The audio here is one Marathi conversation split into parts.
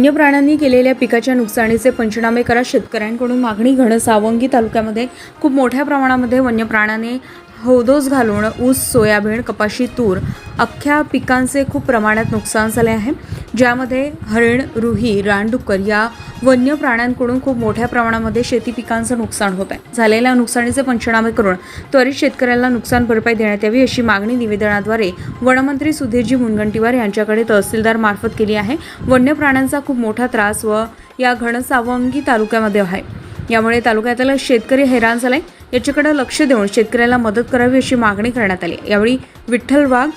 वन्य प्राण्यांनी केलेल्या पिकाच्या नुकसानीचे पंचनामे करा. शेतकऱ्यांकडून मागणी घनसावंगी तालुक्यामध्ये खूप मोठ्या प्रमाणामध्ये वन्य प्राण्याने हौदोस घालून ऊस सोयाबीन कपाशी तूर अख्ख्या पिकांचे खूप प्रमाणात नुकसान झाले आहे. ज्यामध्ये हरिण रुही रानडुक्कर या वन्य प्राण्यांकडून खूप मोठ्या प्रमाणामध्ये शेती पिकांचं नुकसान होत आहे. झालेल्या नुकसानीचे पंचनामे करून त्वरित शेतकऱ्यांना नुकसान भरपाई देण्यात यावी अशी मागणी निवेदनाद्वारे वनमंत्री सुधीरजी मुनगंटीवार यांच्याकडे तहसीलदार मार्फत केली आहे. वन्य प्राण्यांचा खूप मोठा त्रास व या घनसावंगी तालुक्यामध्ये आहे. यामुळे तालुक्यातील शेतकरी हैराण झालाय. याच्याकडे लक्ष देऊन शेतकऱ्याला मदत करावी अशी मागणी करण्यात आली. यावेळी विठ्ठल वाघ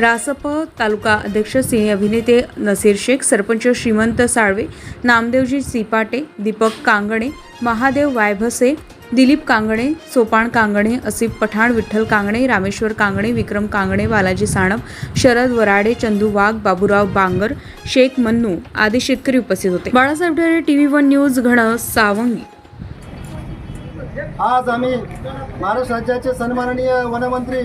रासप तालुका अध्यक्ष सिने अभिनेते नसीर शेख सरपंच श्रीमंत साळवे नामदेवजी सिपाटे दीपक कांगणे महादेव वायभसे दिलीप कांगणे सोपान कांगणे असिफ पठाण विठ्ठल कांगणे रामेश्वर कांगणे विक्रम कांगणे बालाजी साणप शरद वराडे चंदू वाघ बाबूराव बांगर शेख मन्नू आदी शेतकरी उपस्थित होते. Balasaheb Thane TV one news Ghansawangi. आज आम्ही महाराष्ट्र राज्याचे सन्माननीय वनमंत्री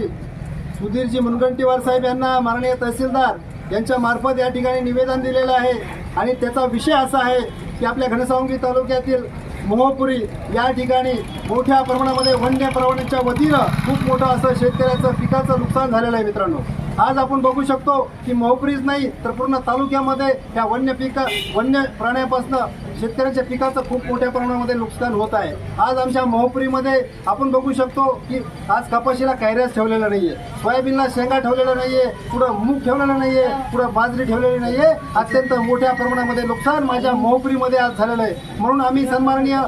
सुधीरजी मुनगंटीवार साहेब यांना माननीय तहसीलदार यांच्या मार्फत या ठिकाणी निवेदन दिलेलं आहे. आणि त्याचा विषय असा आहे की आपल्या घनसावंगी तालुक्यातील मोहपुरी या ठिकाणी मोठ्या प्रमाणामध्ये वन्य प्राण्यांच्या वतीनं खूप मोठं असं शेतकऱ्याचं पिकाचं नुकसान झालेलं आहे मित्रांनो. आज आपण बघू शकतो की मोहपुरीच नाही तर पूर्ण तालुक्यामध्ये या वन्य पिका वन्य प्राण्यापासून शेतकऱ्यांच्या पिकाचं खूप मोठ्या प्रमाणामध्ये नुकसान होत आहे. आज आमच्या मोहपुरीमध्ये आपण बघू शकतो की आज कपाशीला कायऱ्याच ठेवलेला नाहीये सोयाबीनला शेंगा ठेवलेला नाहीये पुढं मूग ठेवलेला नाहीये पुढं बाजरी ठेवलेली नाहीये. अत्यंत मोठ्या प्रमाणामध्ये नुकसान माझ्या मोहपुरीमध्ये आज झालेलं आहे. म्हणून आम्ही सन्माननीय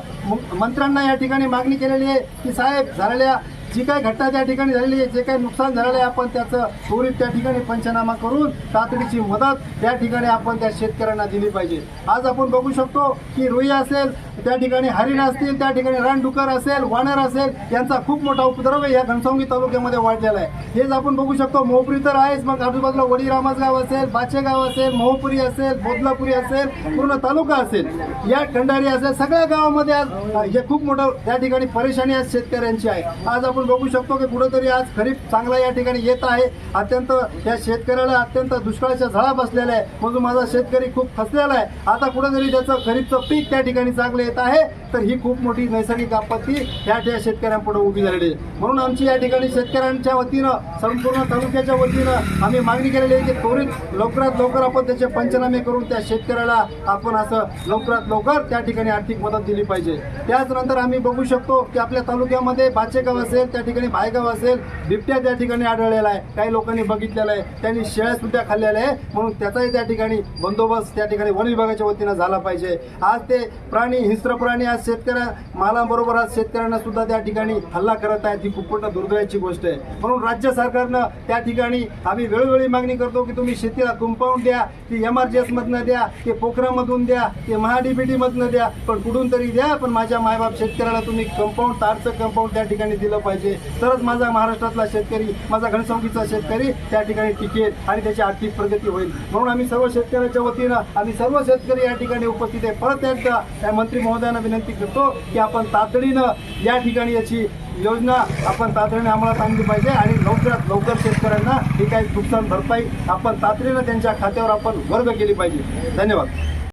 मंत्र्यांना या ठिकाणी मागणी केलेली आहे की साहेब झालेल्या जी काही घटना त्या ठिकाणी झालेली आहे जे काही नुकसान झालेलं आहे आपण त्याचं त्वरित त्या ठिकाणी पंचनामा करून तातडीची मदत त्या ठिकाणी आपण त्या शेतकऱ्यांना दिली पाहिजे. आज आपण बघू शकतो की रुई असेल त्या ठिकाणी हरिण असतील त्या ठिकाणी रानडुकर असेल वानर असेल यांचा खूप मोठा उपद्रव या घनसावंगी तालुक्यामध्ये वाढलेला आहे. हेच आपण बघू शकतो मोहपुरी तर आहेच मग आजूबाजूला वडी गाव असेल बाचेगाव असेल मोहपुरी असेल बोदलापुरी असेल पूर्ण तालुका असेल. या खंडारी असेल सगळ्या गावामध्ये आज हे खूप मोठं त्या ठिकाणी परेशानी आज शेतकऱ्यांची आहे. आज आपण आपण बघू शकतो की कुठंतरी आज खरीप चांगला या ठिकाणी येत आहे. अत्यंत या शेतकऱ्याला अत्यंत दुष्काळाच्या झळा बसलेल्या आहे. म्हणून माझा शेतकरी खूप फसलेला आहे. आता कुठंतरी त्याचं खरीपचं पीक त्या ठिकाणी चांगलं येत आहे तर ही खूप मोठी नैसर्गिक आपत्ती या त्या शेतकऱ्यांपुढे उभी झालेली आहे. म्हणून आमची या ठिकाणी शेतकऱ्यांच्या वतीनं संपूर्ण तालुक्याच्या वतीनं आम्ही मागणी केलेली आहे की त्वरित लवकरात लवकर आपण त्याचे पंचनामे करून त्या शेतकऱ्याला आपण असं लवकरात लवकर त्या ठिकाणी आर्थिक मदत दिली पाहिजे. त्याचनंतर आम्ही बघू शकतो की आपल्या तालुक्यामध्ये बाचेगाव असेल त्या ठिकाणी भायगाव असेल बिबट्या त्या ठिकाणी आढळलेला आहे. काही लोकांनी बघितलेला आहे. त्यांनी शेळ्या सुद्धा खाल्लेल्या आहे. म्हणून त्याचाही त्या ठिकाणी बंदोबस्त त्या ठिकाणी वन विभागाच्या वतीनं झाला पाहिजे. आज ते प्राणी हिंस्र प्राणी आज शेतकऱ्या मालाबरोबर आज शेतकऱ्यांना सुद्धा त्या ठिकाणी हल्ला करत आहेत. ही खूप मोठं दुर्दैवाची गोष्ट आहे. म्हणून राज्य सरकारनं त्या ठिकाणी आम्ही वेळोवेळी मागणी करतो की तुम्ही शेतीला कंपाऊंड द्या ती एम आर जी एसमधनं द्या ते पोखरामधून द्या ते महाडीबीटीमधनं द्या पण कुठून तरी द्या. पण माझ्या मायबाप शेतकऱ्याला तुम्ही कंपाऊंड तारचं कंपाऊंड त्या ठिकाणी दिलं पाहिजे. पाहिजे तरच माझा महाराष्ट्रातला शेतकरी माझा घनसंख्येचा शेतकरी त्या ठिकाणी टिकेल आणि त्याची आर्थिक प्रगती होईल. म्हणून आम्ही सर्व शेतकऱ्याच्या वतीनं आम्ही सर्व शेतकरी या ठिकाणी उपस्थित आहे. परत एकदा त्या मंत्री महोदयांना विनंती करतो की आपण तातडीनं या ठिकाणी याची योजना आपण तातडीने अंमलात आणली पाहिजे आणि लवकरात लवकर शेतकऱ्यांना ही काही नुकसान भरपाई आपण तातडीनं त्यांच्या खात्यावर आपण वर्ग केली पाहिजे. धन्यवाद.